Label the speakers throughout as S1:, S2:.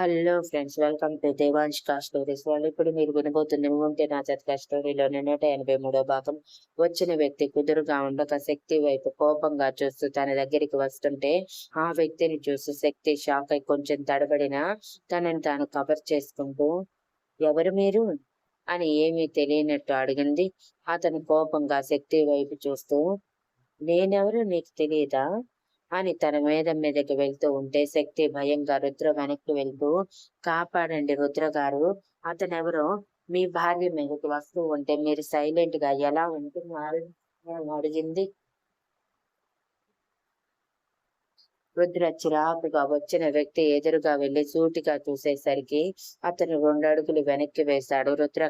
S1: Hello friends welcome to Devanshika stories. వాళ్ళు ఇప్పుడు మీరు వినబోతుంది ఉంటే నా చతిక స్టోరీలోని నూట ఎనభై మూడో భాగం. వచ్చిన వ్యక్తి కుదురుగా ఉండక శక్తి వైపు కోపంగా చూస్తూ తన దగ్గరికి వస్తుంటే ఆ వ్యక్తిని చూసి శక్తి షాక్ అయి కొంచెం తడబడిన తనని తాను కవర్ చేసుకుంటూ ఎవరు మీరు? అని ఏమీ తెలియనట్టు అడిగింది. అతను కోపంగా శక్తి వైపు చూస్తూ నేనెవరు నీకు తెలియదా? అని తన మీద మీదకి వెళ్తూ ఉంటే శక్తి భయంగా రుద్ర వెనక్కి వెళ్తూ కాపాడండి రుద్ర గారు అతనెవరో? మీ భార్య మీదకి వస్తూ ఉంటే మీరు సైలెంట్గా ఎలా ఉంటున్నారు? అడిగింది. రుద్ర చిరాకుగా వచ్చిన వ్యక్తి ఎదురుగా వెళ్ళి సూటిగా చూసేసరికి అతను రెండు అడుగులు వెనక్కి వేశాడు. రుద్ర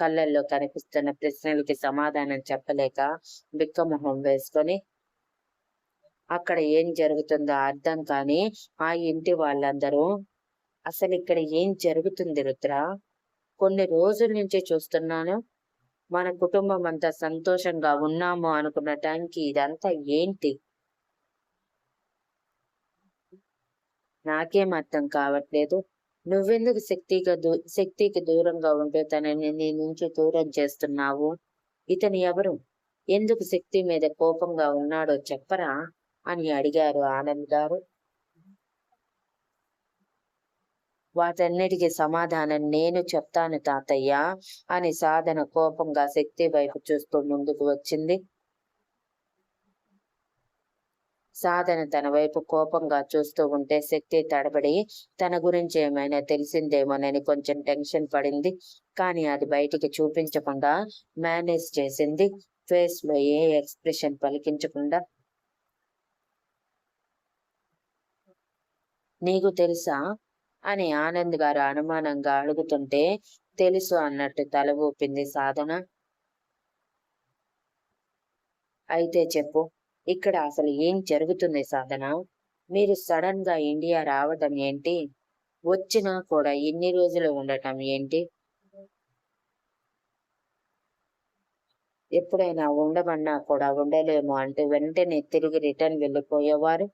S1: కళ్ళల్లో కనిపిస్తున్న ప్రశ్నలకి సమాధానం చెప్పలేక బిక్కమొహం వేసుకొని అక్కడ ఏం జరుగుతుందో అర్థం కాని ఆ ఇంటి వాళ్ళందరూ అసలు ఇక్కడ ఏం జరుగుతుంది రుద్ర? కొన్ని రోజుల నుంచి చూస్తున్నాను. మన కుటుంబం అంతా సంతోషంగా ఉన్నాము అనుకున్న టైంకి ఇదంతా ఏంటి? నాకేం అర్థం కావట్లేదు. నువ్వెందుకు శక్తిగా దూ శక్తికి దూరంగా ఉంటూ తనని నీ నుంచి దూరం చేస్తున్నావు? ఇతను ఎవరు? ఎందుకు శక్తి మీద కోపంగా ఉన్నాడో చెప్పరా? అని అడిగారు ఆనంద్ గారు. వాటన్నిటికీ సమాధానం నేను చెప్తాను తాతయ్య అని సాధన కోపంగా శక్తి వైపు చూస్తూ ముందుకు వచ్చింది. సాధన తన వైపు కోపంగా చూస్తూ ఉంటే శక్తి తడబడి తన గురించి ఏమైనా తెలిసిందేమోనని కొంచెం టెన్షన్ పడింది. కానీ అది బయటికి చూపించకుండా మేనేజ్ చేసింది. ఫేస్లో ఏ ఎక్స్ప్రెషన్ పలికించకుండా నీకు తెలుసా? అని ఆనంద్ గారు అనుమానంగా అడుగుతుంటే తెలుసు అన్నట్టు తల ఊపింది సాధన. అయితే చెప్పు ఇక్కడ అసలు ఏం జరుగుతుంది సాధన? మీరు సడన్గా ఇండియా రావటం ఏంటి? వచ్చినా కూడా ఇన్ని రోజులు ఉండటం ఏంటి? ఎప్పుడైనా ఉండమన్నా కూడా ఉండలేము అంటూ వెంటనే తిరిగి రిటర్న్ వెళ్ళిపోయేవారు.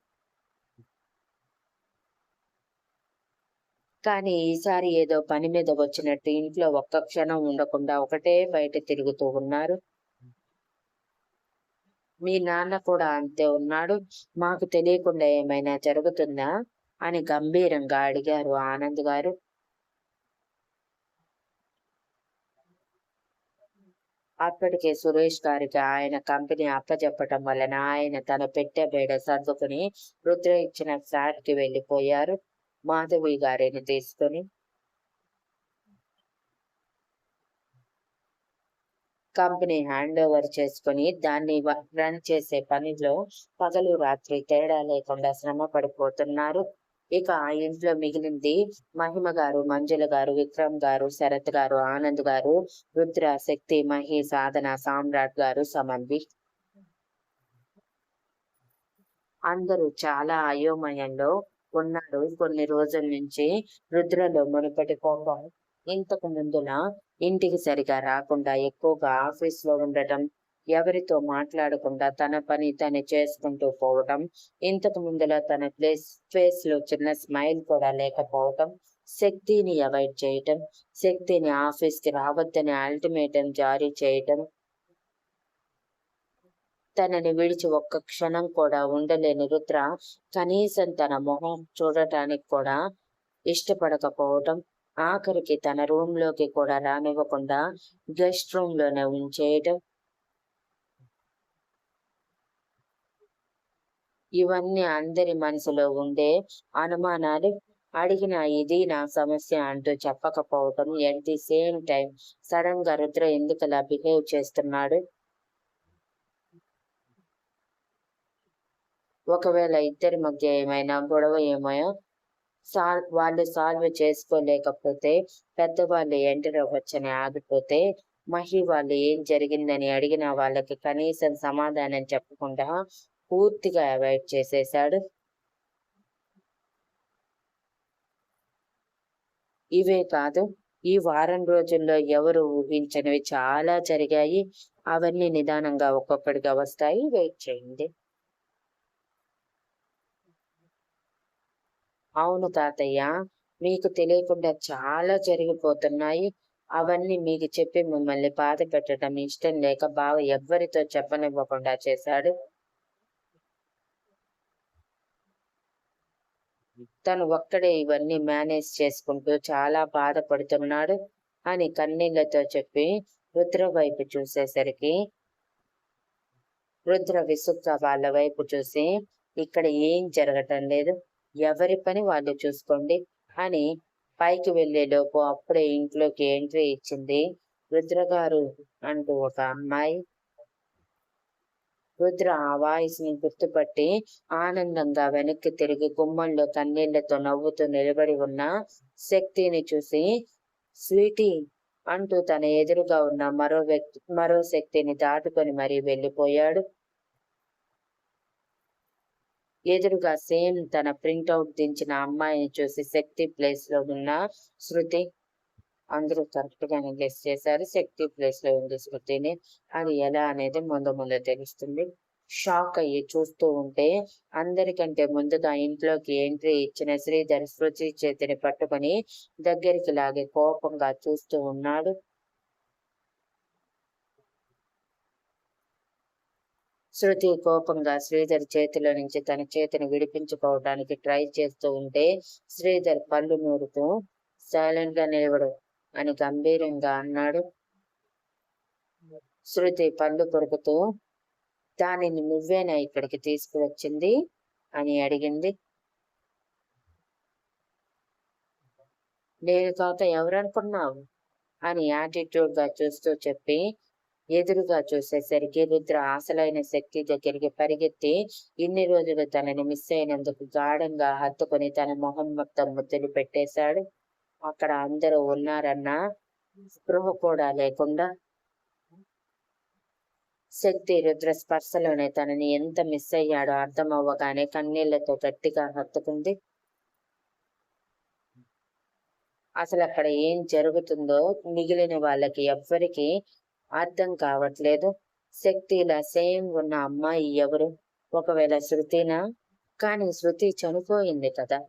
S1: కానీ ఈసారి ఏదో పని మీద వచ్చినట్టు ఇంట్లో ఒక్క క్షణం ఉండకుండా ఒకటే బయట తిరుగుతూ ఉన్నారు. మీ నాన్న కూడా అంతే ఉన్నాడు. మాకు తెలియకుండా ఏమైనా జరుగుతుందా? అని గంభీరంగా అడిగారు ఆనంద్ గారు. అప్పటికే సురేష్ గారికి ఆయన కంపెనీ అప్పచెప్పటం వలన ఆయన తన పెట్టె బేడ సర్దుకుని రుద్ర ఇచ్చిన ఫ్లాట్ వెళ్ళిపోయారు. మాధవి గారిని తీసుకొని కంపెనీ హ్యాండ్ ఓవర్ చేసుకుని దాన్ని రన్ చేసే పనిలో పగలు రాత్రి తేడా లేకుండా శ్రమ పడిపోతున్నారు. ఇక ఆ ఇంట్లో మిగిలింది మహిమ గారు మంజుల గారు విక్రమ్ గారు శరత్ గారు ఆనంద్ గారు రుద్ర శక్తి మహి సాధన సామ్రాట్ గారు సమన్వి. అందరూ చాలా అయోమయంలో ఉన్నాడు కొన్ని రోజుల నుంచి రుద్రలో మునుపటి కోపం ఇంతకు ముందులా ఇంటికి సరిగా రాకుండా ఎక్కువగా ఆఫీస్లో ఉండటం ఎవరితో మాట్లాడకుండా తన పని తను చేసుకుంటూ పోవటం ఇంతకు ముందులా తన ప్లేస్ ఫేస్లో చిన్న స్మైల్ కూడా లేకపోవటం శక్తిని అవాయిడ్ చేయటం శక్తిని ఆఫీస్కి రావద్దని అల్టిమేటం జారీ చేయటం తనని విడిచి ఒక్క క్షణం కూడా ఉండలేని రుద్ర కనీసం తన మొహం చూడటానికి కూడా ఇష్టపడకపోవటం ఆఖరికి తన రూమ్లోకి కూడా రానివ్వకుండా గెస్ట్ రూమ్లోనే ఉంచేయటం. ఇవన్నీ అందరి మనసులో ఉండే అనుమానాలు. అడిగిన ఇది నా సమస్య అంటూ చెప్పకపోవటం ఎట్ ది సేమ్ టైం? సడన్గా రుద్ర ఎందుకలా బిహేవ్ చేస్తున్నాడు? ఒకవేళ ఇద్దరి మధ్య ఏమైనా గొడవ ఏమో సాల్ వాళ్ళు సాల్వ్ చేసుకోలేకపోతే పెద్దవాళ్ళు ఎంటర్ అవ్వచ్చని ఆగిపోతే మహి వాళ్ళు ఏం జరిగిందని అడిగిన వాళ్ళకి కనీసం సమాధానం చెప్పకుండా పూర్తిగా అవాయిడ్ చేసేశాడు. ఇవే కాదు ఈ వారం రోజుల్లో ఎవరు ఊహించనివి చాలా జరిగాయి. అవన్నీ నిదానంగా ఒక్కొక్కడిగా వస్తాయి. వెయిట్ చేయండి. అవును తాతయ్య. మీకు తెలియకుండా చాలా జరిగిపోతున్నాయి. అవన్నీ మీకు చెప్పి మిమ్మల్ని బాధ పెట్టడం ఇష్టం లేక బావ ఎవ్వరితో చెప్పనివ్వకుండా చేశాడు. తను ఒక్కడే ఇవన్నీ మేనేజ్ చేసుకుంటూ చాలా బాధపడుతున్నాడు అని కన్నీళ్ళతో చెప్పి రుద్ర వైపు చూసేసరికి రుద్ర విసుగ్గా వాళ్ళ వైపు చూసి ఇక్కడ ఏం జరగటం లేదు. ఎవరి పని వాళ్ళు చూసుకోండి అని పైకి వెళ్ళే లోపు అప్పుడే ఇంట్లోకి ఎంట్రీ ఇచ్చింది రుద్ర గారు అంటూ ఒక అమ్మాయి. రుద్ర ఆ వాయిస్ని గుర్తుపట్టి ఆనందంగా వెనక్కి తిరిగి గుమ్మంలో కన్నీళ్ళతో నవ్వుతూ నిలబడి ఉన్న శక్తిని చూసి స్వీటీ అంటూ తన ఎదురుగా ఉన్న మరో వ్యక్తి మరో శక్తిని దాటుకొని మరీ వెళ్ళిపోయాడు. ఎదురుగా సేమ్ తన ప్రింట్అవుట్ దించిన అమ్మాయిని చూసి శక్తి ప్లేస్లో ఉన్న శృతి అందరూ కరెక్ట్ గెస్ చేశారు. శక్తి ప్లేస్లో ఉంది శృతిని అది ఎలా అనేది ముందు ముందు తెలుస్తుంది. షాక్ అయ్యి చూస్తూ ఉంటే అందరికంటే ముందుగా ఇంట్లోకి ఎంట్రీ ఇచ్చిన శ్రీధర్ శృతి చేతిని పట్టుకొని దగ్గరికి లాగే కోపంగా చూస్తూ ఉన్నాడు. శృతి కోపంగా శ్రీధర్ చేతిలో నుంచి తన చేతిని విడిపించుకోవడానికి ట్రై చేస్తూ ఉంటే శ్రీధర్ పళ్ళు నూరుతూ సైలెంట్గా నిలబడు అని గంభీరంగా అన్నాడు. శృతి పళ్ళు కొరుకుతూ దానిని నువ్వేనా ఇక్కడికి తీసుకువచ్చింది? అని అడిగింది. నేను కాక ఎవరనుకున్నావు? అని యాటిట్యూడ్గా చూస్తూ చెప్పి ఎదురుగా చూసేసరికి రుద్ర ఆశలైన శక్తి దగ్గరికి పరిగెత్తి ఇన్ని రోజులు తనని మిస్ అయినందుకు గాఢంగా హత్తుకొని తన మొహం మొత్తం ముద్దులు పెట్టేశాడు. అక్కడ అందరూ ఉన్నారన్న స్పృహ కూడా లేకుండా శక్తి రుద్ర స్పర్శలోనే తనని ఎంత మిస్ అయ్యాడో అర్థం అవ్వగానే కన్నీళ్ళతో గట్టిగా హత్తుకుంది. అసలు అక్కడ ఏం జరుగుతుందో మిగిలిన వాళ్ళకి ఎవ్వరికి అర్థం కావట్లేదు. శక్తిలా సేమ్ ఉన్న అమ్మాయి ఎవరు? ఒకవేళ శృతినా? కానీ శృతి చనిపోయింది కదా.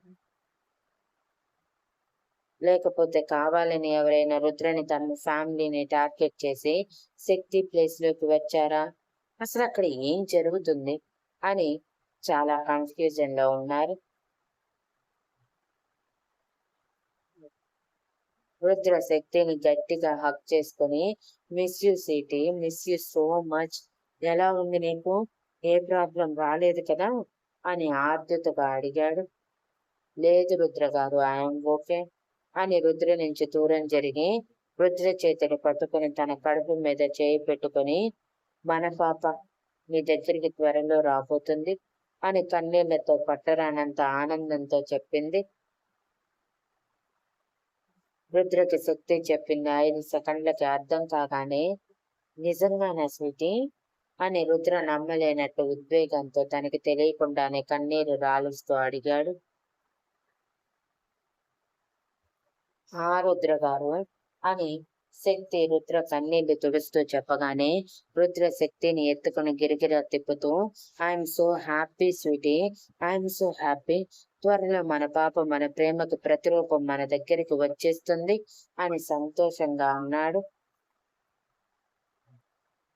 S1: లేకపోతే కావాలని ఎవరైనా రుద్రని తన ఫ్యామిలీని టార్గెట్ చేసి శక్తి ప్లేస్లోకి వచ్చారా? అసలు అక్కడ ఏం జరుగుతుంది? అని చాలా కన్ఫ్యూజన్లో ఉన్నారు. రుద్ర శక్తిని గట్టిగా హక్ చేసుకుని miss you sweetie miss you so much ఎలా ఉంది నీకు? ఏ ప్రాబ్లం రాలేదు కదా? అని ఆర్ద్రతగా అడిగాడు. లేదు రుద్ర గారు ఐఎమ్ ఓకే అని రుద్ర నుంచి దూరం జరిగి రుద్ర చేతిని పట్టుకుని తన కడుపు మీద చేయి పెట్టుకుని మన పాప మీ దగ్గరికి త్వరలో రాబోతుంది అని కన్నీళ్ళతో పట్టరానంత ఆనందంతో చెప్పింది. రుద్రకి శక్తి చెప్పింది ఐదు సెకండ్లకి అర్థం కాగానే నిజంగానా స్వీటీ అని రుద్ర నమ్మలేనట్టు ఉద్వేగంతో తనకి తెలియకుండానే కన్నీరు రాలుస్తూ అడిగాడు. ఆ రుద్ర గారు అని శక్తి రుద్ర కన్నీళ్ళు తుడుస్తూ చెప్పగానే రుద్ర శక్తిని ఎత్తుకుని గిరిగిర తిప్పుతూ I'm so happy sweetie I'm so happy త్వరలో మన పాప మన ప్రేమకు ప్రతిరూపం మన దగ్గరికి వచ్చేస్తుంది అని సంతోషంగా అన్నాడు.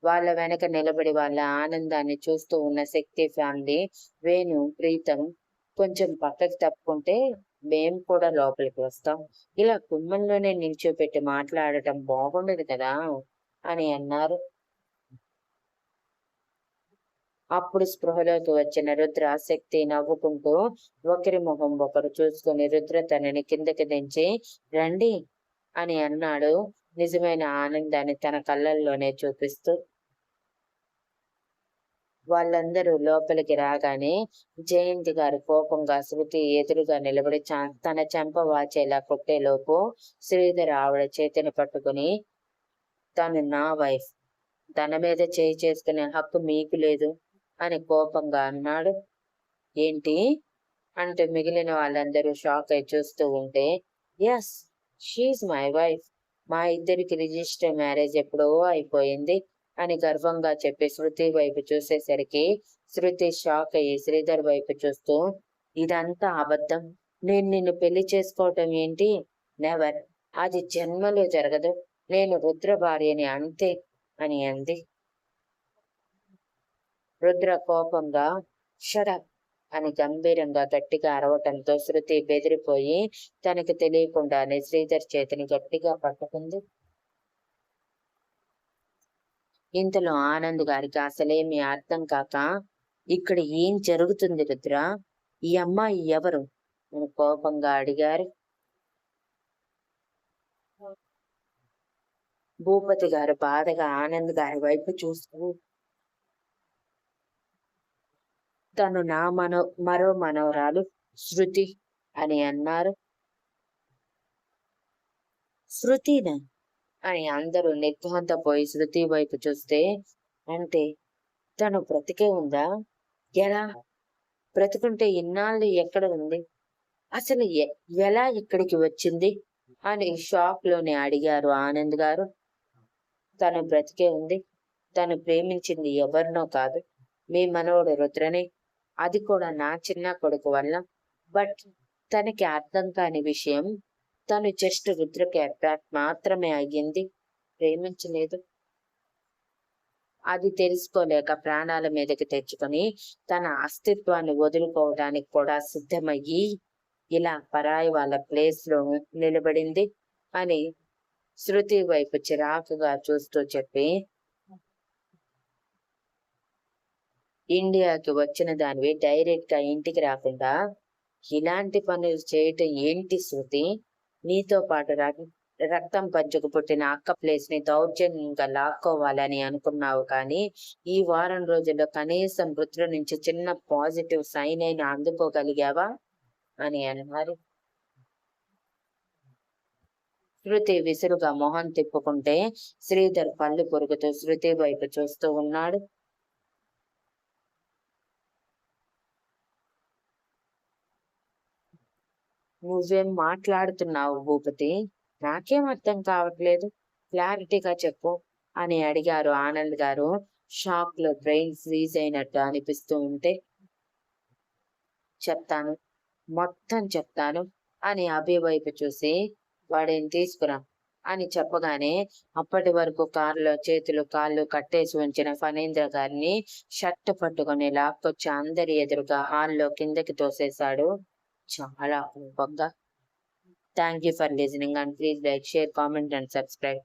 S1: వాళ్ళ వెనక నిలబడి వాళ్ళ ఆనందాన్ని చూస్తూ ఉన్న శక్తి ఫ్యామిలీ వేణు ప్రీతం కొంచెం పక్కకి తప్పుకుంటే మేం కూడా లోపలికి వస్తాం. ఇలా కుమ్మంలోనే నిల్చోపెట్టి మాట్లాడటం బాగుండదు కదా అని అన్నారు. అప్పుడు స్పృహలోకి వచ్చిన రుద్ర శక్తి నవ్వుకుంటూ ఒకరి ముఖం ఒకరు చూసుకుని రుద్ర తనని కిందకి దించి రండి అని అన్నాడు. నిజమైన ఆనందాన్ని తన కళ్ళల్లోనే చూపిస్తూ వాళ్ళందరూ లోపలికి రాగానే జయంతి గారు కోపంగా శృతి ఎదురుగా నిలబడి తన చెంప వాచేలా కొట్టేలోపు శ్రీధర్ ఆవిడ చేతిని పట్టుకుని తను నా వైఫ్. తన మీద చేయి చేసుకునే హక్కు మీకు లేదు అని కోపంగా అన్నాడు. ఏంటి? అంటూ మిగిలిన వాళ్ళందరూ షాక్ అయి చూస్తూ ఉంటే ఎస్ షీఈ్ మై వైఫ్ మా ఇద్దరికి రిజిస్టర్ మ్యారేజ్ ఎప్పుడో అయిపోయింది. అని గర్వంగా చెప్పి శృతి వైపు చూసేసరికి శృతి షాక్ అయ్యి శ్రీధర్ వైపు చూస్తూ ఇదంతా అబద్ధం. నేను నిన్ను పెళ్ళి చేసుకోవటం ఏంటి? నెవర్ అది జన్మలో జరగదు. నేను రుద్ర భార్యని అంతే అని అంది. రుద్ర కోపంగా షడప్ అని గంభీరంగా గట్టిగా అరవటంతో శృతి బెదిరిపోయి తనకి తెలియకుండానే శ్రీధర్ చేతిని గట్టిగా పట్టుకుంది. ఇంతలో ఆనంద్ గారికి అసలేమీ అర్థం కాక ఇక్కడ ఏం జరుగుతుంది రుద్ర? ఈ అమ్మాయి ఎవరు? అని కోపంగా అడిగారు. భూపతి గారు బాధగా ఆనంద్ గారి వైపు చూస్తూ తను నా మనో మరో మనవరాలు శృతి అని అన్నారు. శృతినా? అని అందరూ నిర్ఘాంతపోయి శృతి వైపు చూస్తే అంటే తను బ్రతికే ఉందా? ఎలా? బ్రతుకుంటే ఇన్నాళ్ళు ఎక్కడ ఉంది? అసలు ఎ- ఎలా ఇక్కడికి వచ్చింది? అని షాక్లోనే అడిగారు ఆనంద్ గారు. తను బ్రతికే ఉంది. తను ప్రేమించింది ఎవరినో కాదు. మీ మనవడు రుద్రనే. అది కూడా నా చిన్న కొడుకు వల్ల. బట్ తనకి అర్థం కాని విషయం తను జస్ట్ రుద్రకి. అట్రాక్ట్ మాత్రమే అయ్యింది. ప్రేమించలేదు. అది తెలుసుకోలేక ప్రాణాల మీదకి తెచ్చుకొని తన అస్తిత్వాన్ని వదులుకోవడానికి కూడా సిద్ధమయ్యి ఇలా పరాయి వాళ్ళ ప్లేస్లో నిలబడింది అని శృతి వైపు చిరాకుగా చూస్తూ చెప్పి ఇండియాకి వచ్చిన దానివి డైరెక్ట్గా ఇంటికి రాకుండా ఇలాంటి పనులు చేయటం ఏంటి శృతి? నీతో పాటు రక్తం పంచుకు పుట్టిన అక్క ప్లేస్ని దౌర్జన్యంగా లాక్కోవాలని అనుకున్నావు కానీ ఈ వారం రోజుల్లో కనీసం మృతుల నుంచి చిన్న పాజిటివ్ సైన్ అయినా అందుకోగలిగావా? అని అన్నారు. శృతి విసురుగా మొహం తిప్పుకుంటే శ్రీధర్ పళ్ళు పొరుగుతూ శృతి వైపు చూస్తూ ఉన్నాడు. నువ్వేం మాట్లాడుతున్నావు భూపతి? నాకేం అర్థం కావట్లేదు. క్లారిటీగా చెప్పు అని అడిగారు ఆనంద్ గారు. షాక్లో బ్రెయిన్ ఫ్రీజ్ అయినట్టు అనిపిస్తూ ఉంటే చెప్తాను మొత్తం చెప్తాను అని అభి వైపు చూసి వాడిని తీసుకురా అని చెప్పగానే అప్పటి వరకు కారులో చేతులు కాళ్ళు కట్టేసి ఉంచిన ఫణేంద్ర గారిని షర్ట్ పట్టుకొని లాక్కొచ్చి అందరి ఎదురుగా హాల్లో కిందకి తోసేశాడు. చాలా కోపంగా thank you for listening and please like share comment and subscribe